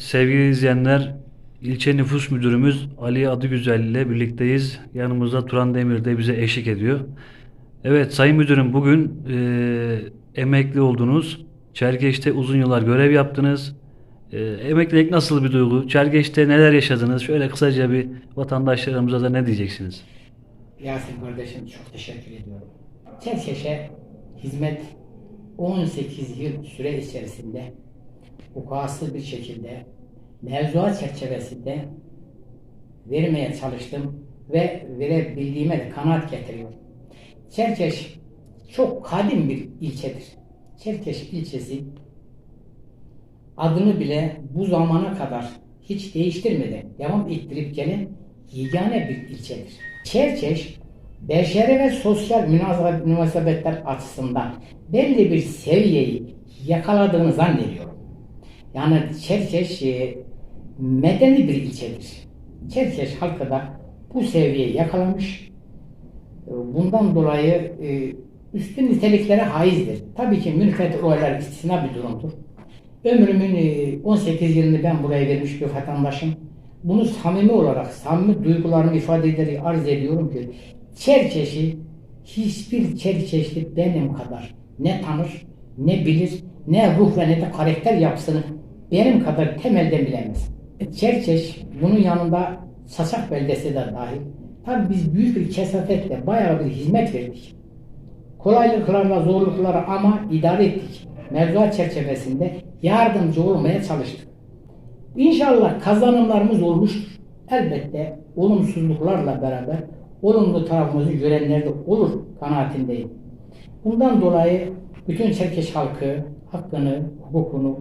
Sevgili izleyenler, ilçe nüfus müdürümüz Ali Adıgüzel ile birlikteyiz. Yanımızda Turan Demir de bize eşlik ediyor. Evet Sayın Müdürüm bugün eee, emekli oldunuz. Çerkeş'te uzun yıllar görev yaptınız. Eee, emeklilik nasıl bir duygu? Çerkeş'te neler yaşadınız? Şöyle kısaca bir vatandaşlarımıza da ne diyeceksiniz? Yasin kardeşim çok teşekkür ediyorum. Çerkeş'e hizmet 18 yıl süre içerisinde vukuatsız bir şekilde mevzuat çerçevesinde vermeye çalıştım ve verebildiğime de kanaat getiriyorum. Çerkeş çok kadim bir ilçedir. Çerkeş ilçesi adını bile bu zamana kadar hiç değiştirmeden devam ettirip gelen yegane bir ilçedir. Çerkeş, beşeri ve sosyal münasebe- münasebetler açısından belli bir seviyeyi yakaladığını zannediyorum. Yani Çerkeş e, medeni bir ilçedir. Çerkeş halkı da bu seviyeyi yakalamış. E, Bundan dolayı e, üstün niteliklere haizdir. Tabii ki mülkiyet olaylar istisna bir durumdur. Ömrümün e, 18 yılını ben buraya vermiş bir vatandaşım. Bunu samimi olarak, samimi duygularımı ifade ederek arz ediyorum ki Çerkeş'i hiçbir Çerkeşli benim kadar ne tanır, ne bilir, ne ruh ve ne de karakter yapısını benim kadar temelden bilemez. Çerkeş bunun yanında Saçak beldesi de dahil. Tabii biz büyük bir kesafetle bayağı bir hizmet verdik kolaylıklarla, zorluklara ama idare ettik. Mevzuat çerçevesinde yardımcı olmaya çalıştık. İnşallah kazanımlarımız olmuştur. Elbette olumsuzluklarla beraber olumlu tarafımızı görenler de olur kanaatindeyim. Bundan dolayı bütün Çerkeş halkı hakkını, hukukunu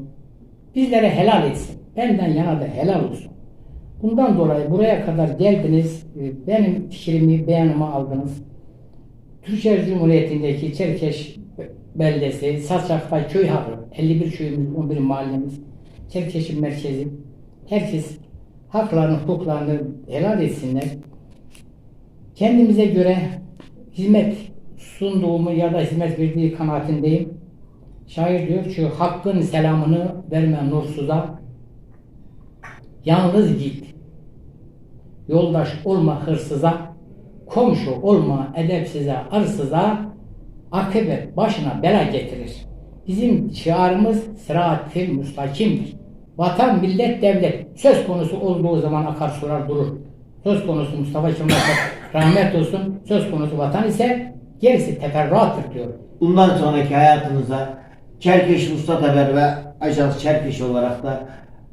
bizlere helal etsin. Benden yana da helal olsun. Bundan dolayı buraya kadar geldiniz, e, benim fikrimi, beyanımı aldınız. Türkiye Cumhuriyeti'ndeki Çerkeş beldesi, Saçakbay köy halkı, 51 köyümüz, 11 mahallemiz, Çerkeş'in merkezi. Herkes haklarını, hukuklarını helal etsinler. Kendimize göre hizmet sunduğumu ya da hizmet verdiği kanaatindeyim. Şair diyor ki hakkın selamını verme nursuza, yalnız git. Yoldaş olma hırsıza, komşu olma edepsize, arsıza, akıbet başına bela getirir. Bizim şiarımız sırat-ı müstakimdir. Vatan, millet, devlet söz konusu olduğu zaman akarsular durur. Söz konusu Mustafa Kemal rahmet olsun, söz konusu vatan ise gerisi teferruattır diyor. Bundan sonraki hayatınıza Çerkeş Usta Haber ve Ajans Çerkeş olarak da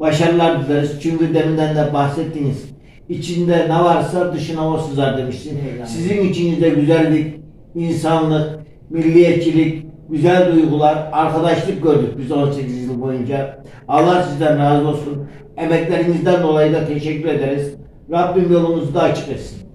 başarılar dileriz. Çünkü deminden de bahsettiniz. İçinde ne varsa dışına o sızar demiştin. Eyvallah. Sizin içinizde güzellik, insanlık, milliyetçilik, güzel duygular, arkadaşlık gördük biz 18 yıl boyunca. Allah sizden razı olsun. Emeklerinizden dolayı da teşekkür ederiz. Rabbim yolunuzu da açık etsin.